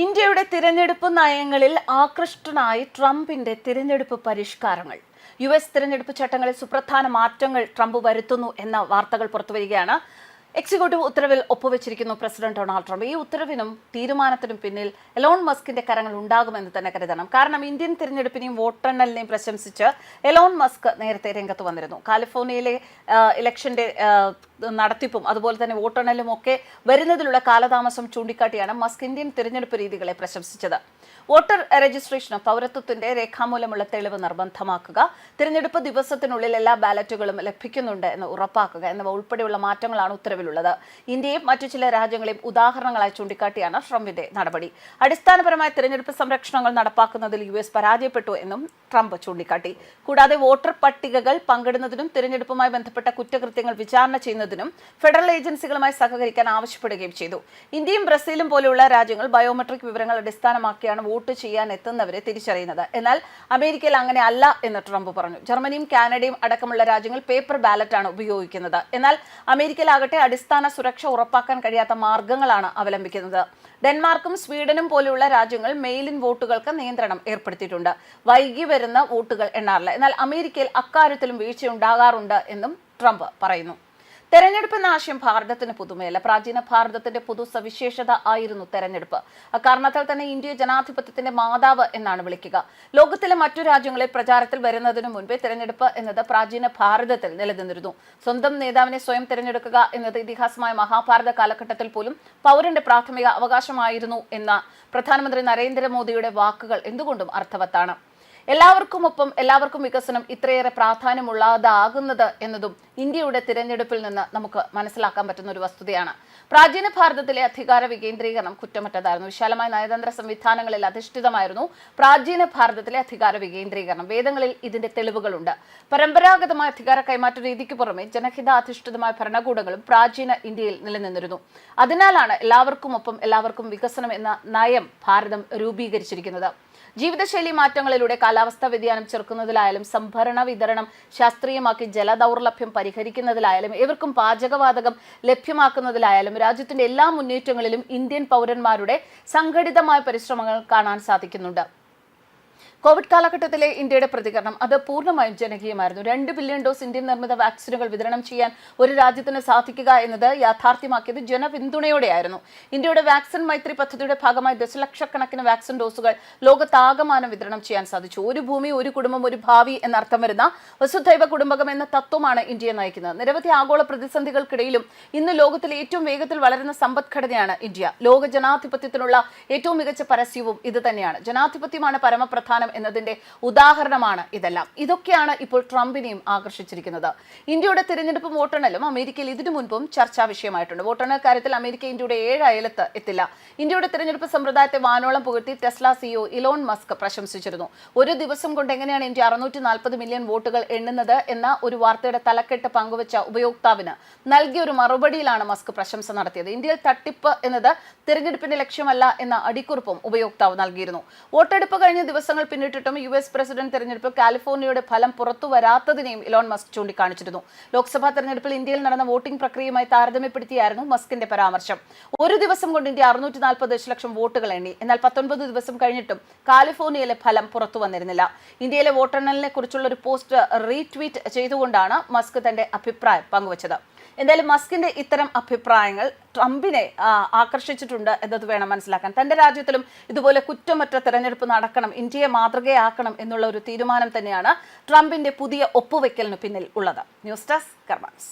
ഇന്ത്യയുടെ തിരഞ്ഞെടുപ്പ് നയങ്ങളിൽ ആകൃഷ്ടനായി ട്രംപിന്റെ തിരഞ്ഞെടുപ്പ് പരിഷ്കാരങ്ങൾ. യു എസ് തിരഞ്ഞെടുപ്പ് ചട്ടങ്ങളിൽ സുപ്രധാന മാറ്റങ്ങൾ ട്രംപ് വരുത്തുന്നു എന്ന വാർത്തകൾ പുറത്തുവരികയാണ്. എക്സിക്യൂട്ടീവ് ഉത്തരവിൽ ഒപ്പുവെച്ചിരിക്കുന്നു പ്രസിഡന്റ് ഡൊണാൾഡ് ട്രംപ്. ഈ ഉത്തരവിനും തീരുമാനത്തിനും പിന്നിൽ എലോൺ മസ്കിന്റെ കരങ്ങൾ ഉണ്ടാകുമെന്ന് തന്നെ കരുതണം. കാരണം ഇന്ത്യൻ തിരഞ്ഞെടുപ്പിനെയും വോട്ടെണ്ണലിനെയും പ്രശംസിച്ച് എലോൺ മസ്ക് നേരത്തെ രംഗത്ത് വന്നിരുന്നു. കാലിഫോർണിയയിലെ ഇലക്ഷന്റെ നടത്തിപ്പും അതുപോലെ തന്നെ വോട്ടെണ്ണലും ഒക്കെ വരുന്നതിലുള്ള കാലതാമസം ചൂണ്ടിക്കാട്ടിയാണ് മസ്ക് ഇന്ത്യൻ തിരഞ്ഞെടുപ്പ് രീതികളെ പ്രശംസിച്ചത്. വോട്ടർ രജിസ്ട്രേഷന് പൗരത്വത്തിന്റെ രേഖാമൂലമുള്ള തെളിവ് നിർബന്ധമാക്കുക. തിരഞ്ഞെടുപ്പ് ദിവസത്തിനുള്ളിൽ എല്ലാ ബാലറ്റുകളും ലഭിക്കുന്നുണ്ട് എന്ന് ഉറപ്പാക്കുക എന്നിവ ഉൾപ്പെടെയുള്ള മാറ്റങ്ങളാണ് ഉത്തരവിലുള്ളത്. ഇന്ത്യയും മറ്റു ചില രാജ്യങ്ങളെയും ഉദാഹരണങ്ങളായി ചൂണ്ടിക്കാട്ടിയാണ് ട്രംപിന്റെ നടപടി. അടിസ്ഥാനപരമായ തിരഞ്ഞെടുപ്പ് സംരക്ഷണങ്ങൾ നടപ്പാക്കുന്നതിൽ യു പരാജയപ്പെട്ടു എന്നും ട്രംപ് ചൂണ്ടിക്കാട്ടി. കൂടാതെ വോട്ടർ പട്ടികകൾ പങ്കിടുന്നതിനും തിരഞ്ഞെടുപ്പുമായി ബന്ധപ്പെട്ട കുറ്റകൃത്യങ്ങൾ വിചാരണ ചെയ്യുന്നതിനും ഫെഡറൽ ഏജൻസികളുമായി സഹകരിക്കാൻ ആവശ്യപ്പെടുകയും ചെയ്തു. ഇന്ത്യയും ബ്രസീലും പോലെയുള്ള രാജ്യങ്ങൾ ബയോമെട്രിക് വിവരങ്ങൾ അടിസ്ഥാനമാക്കിയാണ് വോട്ട് ചെയ്യാൻ എത്തുന്നവരെ തിരിച്ചറിയുന്നത്. എന്നാൽ അമേരിക്കയിൽ അങ്ങനെ അല്ല എന്ന് ട്രംപ് പറഞ്ഞു. ജർമ്മനിയും കാനഡയും അടക്കമുള്ള രാജ്യങ്ങൾ പേപ്പർ ബാലറ്റാണ് ഉപയോഗിക്കുന്നത്. എന്നാൽ അമേരിക്കയിലാകട്ടെ അടിസ്ഥാന സുരക്ഷ ഉറപ്പാക്കാൻ കഴിയാത്ത മാർഗങ്ങളാണ് അവലംബിക്കുന്നത്. ഡെൻമാർക്കും സ്വീഡനും പോലെയുള്ള രാജ്യങ്ങൾ മെയിലിൻ വോട്ടുകൾക്ക് നിയന്ത്രണം ഏർപ്പെടുത്തിയിട്ടുണ്ട്. വൈകി വരുന്ന വോട്ടുകൾ എണ്ണാറില്ല. എന്നാൽ അമേരിക്കയിൽ അക്കാര്യത്തിലും വീഴ്ചയുണ്ടാകാറുണ്ട് എന്നും ട്രംപ് പറയുന്നു. തെരഞ്ഞെടുപ്പ് ആശയം ഭാരതത്തിന് പുതുമയല്ല. പ്രാചീന ഭാരതത്തിന്റെ പുതു സവിശേഷത ആയിരുന്നു തെരഞ്ഞെടുപ്പ്. അക്കാരണത്താൽ തന്നെ ഇന്ത്യ ജനാധിപത്യത്തിന്റെ മാതാവ് എന്നാണ് വിളിക്കുക. ലോകത്തിലെ മറ്റു രാജ്യങ്ങളെ പ്രചാരത്തിൽ വരുന്നതിനു മുൻപേ തെരഞ്ഞെടുപ്പ് എന്നത് പ്രാചീന ഭാരതത്തിൽ നിലനിന്നിരുന്നു. സ്വന്തം നേതാവിനെ സ്വയം തിരഞ്ഞെടുക്കുക എന്നത് ഇതിഹാസമായ മഹാഭാരത കാലഘട്ടത്തിൽ പോലും പൗരന്റെ പ്രാഥമിക അവകാശമായിരുന്നു എന്ന പ്രധാനമന്ത്രി നരേന്ദ്രമോദിയുടെ വാക്കുകൾ എന്തുകൊണ്ടും അർത്ഥവത്താണ്. എല്ലാവർക്കുമൊപ്പം എല്ലാവർക്കും വികസനം ഇത്രയേറെ പ്രാധാന്യമുള്ളതാകുന്നത് എന്നതും ഇന്ത്യയുടെ തിരഞ്ഞെടുപ്പിൽ നിന്ന് നമുക്ക് മനസ്സിലാക്കാൻ പറ്റുന്ന ഒരു വസ്തുതയാണ്. പ്രാചീന ഭാരതത്തിലെ അധികാര വികേന്ദ്രീകരണം കുറ്റമറ്റതായിരുന്നു. വിശാലമായ നയതന്ത്ര സംവിധാനങ്ങളിൽ അധിഷ്ഠിതമായിരുന്നു പ്രാചീന ഭാരതത്തിലെ അധികാര വികേന്ദ്രീകരണം. വേദങ്ങളിൽ ഇതിന്റെ തെളിവുകളുണ്ട്. പരമ്പരാഗതമായ അധികാര കൈമാറ്റ രീതിക്ക് പുറമെ ജനഹിതാധിഷ്ഠിതമായ ഭരണകൂടങ്ങളും പ്രാചീന ഇന്ത്യയിൽ നിലനിന്നിരുന്നു. അതിനാലാണ് എല്ലാവർക്കും ഒപ്പം എല്ലാവർക്കും വികസനം എന്ന നയം ഭാരതം രൂപീകരിച്ചിരിക്കുന്നത്. ജീവിതശൈലി മാറ്റങ്ങളിലൂടെ കാലാവസ്ഥാ വ്യതിയാനം ചെറുക്കുന്നതിലായാലും സംഭരണ വിതരണം ശാസ്ത്രീയമാക്കി ജലദൗർലഭ്യം പരിഹരിക്കുന്നതിലായാലും ഏവർക്കും പാചകവാതകം ലഭ്യമാക്കുന്നതിലായാലും രാജ്യത്തിന്റെ എല്ലാ മുന്നേറ്റങ്ങളിലും ഇന്ത്യൻ പൗരന്മാരുടെ സംഘടിതമായ പരിശ്രമങ്ങൾ കാണാൻ സാധിക്കുന്നുണ്ട്. കോവിഡ് കാലഘട്ടത്തിലെ ഇന്ത്യയുടെ പ്രതികരണം അത് പൂർണമായും ജനകീയമായിരുന്നു. രണ്ട് ബില്യൺ ഡോസ് ഇന്ത്യൻ നിർമ്മിത വാക്സിനുകൾ വിതരണം ചെയ്യാൻ ഒരു രാജ്യത്തിന് സാധിക്കുക എന്നത് യാഥാർത്ഥ്യമാക്കിയത് ജനപിന്തുണയോടെയായിരുന്നു. ഇന്ത്യയുടെ വാക്സിൻ മൈത്രി പദ്ധതിയുടെ ഭാഗമായി ദശലക്ഷക്കണക്കിന് വാക്സിൻ ഡോസുകൾ ലോകത്താകമാനം വിതരണം ചെയ്യാൻ സാധിച്ചു. ഒരു ഭൂമി ഒരു കുടുംബം ഒരു ഭാവി എന്നർത്ഥം വരുന്ന വസുധൈവ കുടുംബകം എന്ന തത്വമാണ് ഇന്ത്യയെ നയിക്കുന്നത്. നിരവധി ആഗോള പ്രതിസന്ധികൾക്കിടയിലും ഇന്ന് ലോകത്തിലെ ഏറ്റവും വേഗത്തിൽ വളരുന്ന സമ്പദ്ഘടനയാണ് ഇന്ത്യ. ലോക ജനാധിപത്യത്തിനുള്ള ഏറ്റവും മികച്ച പരസ്യവും ഇത് തന്നെയാണ്. ജനാധിപത്യമാണ് പരമപ്രധാനം എന്നതിന്റെ ഉദാഹരണമാണ് ഇതെല്ലാം. ഇതൊക്കെയാണ് ഇപ്പോൾ ട്രംപിനെയും ആകർഷിച്ചിരിക്കുന്നത്. ഇന്ത്യയുടെ തിരഞ്ഞെടുപ്പ് വോട്ടെണ്ണലും അമേരിക്കയിൽ ഇതിനു മുൻപും ചർച്ചാ വിഷയമായിട്ടുണ്ട്. വോട്ടെണ്ണൽ കാര്യത്തിൽ അമേരിക്ക ഇന്ത്യയുടെ ഏഴ് അയലത്ത് എത്തില്ല. ഇന്ത്യയുടെ തിരഞ്ഞെടുപ്പ് സമ്പ്രദായത്തെ വാനോളം പുകഴ്ത്തി ടെസ്ല സിഇഒ ഇലോൺ മസ്ക് പ്രശംസിച്ചിരുന്നു. ഒരു ദിവസം കൊണ്ട് എങ്ങനെയാണ് ഇന്ത്യ അറുന്നൂറ്റി നാൽപ്പത് മില്യൺ വോട്ടുകൾ എണ്ണുന്നത് എന്ന ഒരു വാർത്തയുടെ തലക്കെട്ട് പങ്കുവച്ച ഉപയോക്താവിന് നൽകിയ ഒരു മറുപടിയിലാണ് മസ്ക് പ്രശംസ നടത്തിയത്. ഇന്ത്യയിൽ തട്ടിപ്പ് എന്നത് തിരഞ്ഞെടുപ്പിന്റെ ലക്ഷ്യമല്ല എന്ന അടിക്കുറിപ്പും ഉപയോക്താവ് നൽകിയിരുന്നു. വോട്ടെടുപ്പ് കഴിഞ്ഞ ദിവസങ്ങൾ പിന്നിട്ടിട്ടും യു എസ് പ്രസിഡന്റ് തെരഞ്ഞെടുപ്പ് കാലിഫോർണിയയുടെ ഫലം പുറത്തു വരാത്തതിനെയും ഇലോൺ മസ്ക് ചൂണ്ടിക്കാണിച്ചിരുന്നു. ലോക്സഭാ തെരഞ്ഞെടുപ്പിൽ ഇന്ത്യയിൽ നടന്ന വോട്ടിംഗ് പ്രക്രിയയുമായി താരതമ്യപ്പെടുത്തിയായിരുന്നു മസ്കിന്റെ പരാമർശം. ഒരു ദിവസം കൊണ്ട് ഇന്ത്യ അറുന്നൂറ്റി നാൽപ്പത് ദശലക്ഷം വോട്ടുകൾ എണ്ണി. എന്നാൽ പത്തൊൻപത് ദിവസം കഴിഞ്ഞിട്ടും കാലിഫോർണിയയിലെ ഫലം പുറത്തു വന്നിരുന്നില്ല. ഇന്ത്യയിലെ വോട്ടെണ്ണലിനെ കുറിച്ചുള്ള ഒരു പോസ്റ്റ് റീട്വീറ്റ് ചെയ്തുകൊണ്ടാണ് മസ്ക് തന്റെ അഭിപ്രായം പങ്കുവച്ചത്. എന്തായാലും മസ്കിന്റെ ഇത്തരം അഭിപ്രായങ്ങൾ ട്രംപിനെ ആകർഷിച്ചിട്ടുണ്ട് എന്നത് വേണം മനസ്സിലാക്കാൻ. തന്റെ രാജ്യത്തിലും ഇതുപോലെ കുറ്റമറ്റ തെരഞ്ഞെടുപ്പ് നടക്കണം ഇന്ത്യയെ മാതൃകയാക്കണം എന്നുള്ള ഒരു തീരുമാനം തന്നെയാണ് ട്രംപിന്റെ പുതിയ ഒപ്പുവെക്കലിന് പിന്നിൽ ഉള്ളത്. News desk കർമാൻസ്.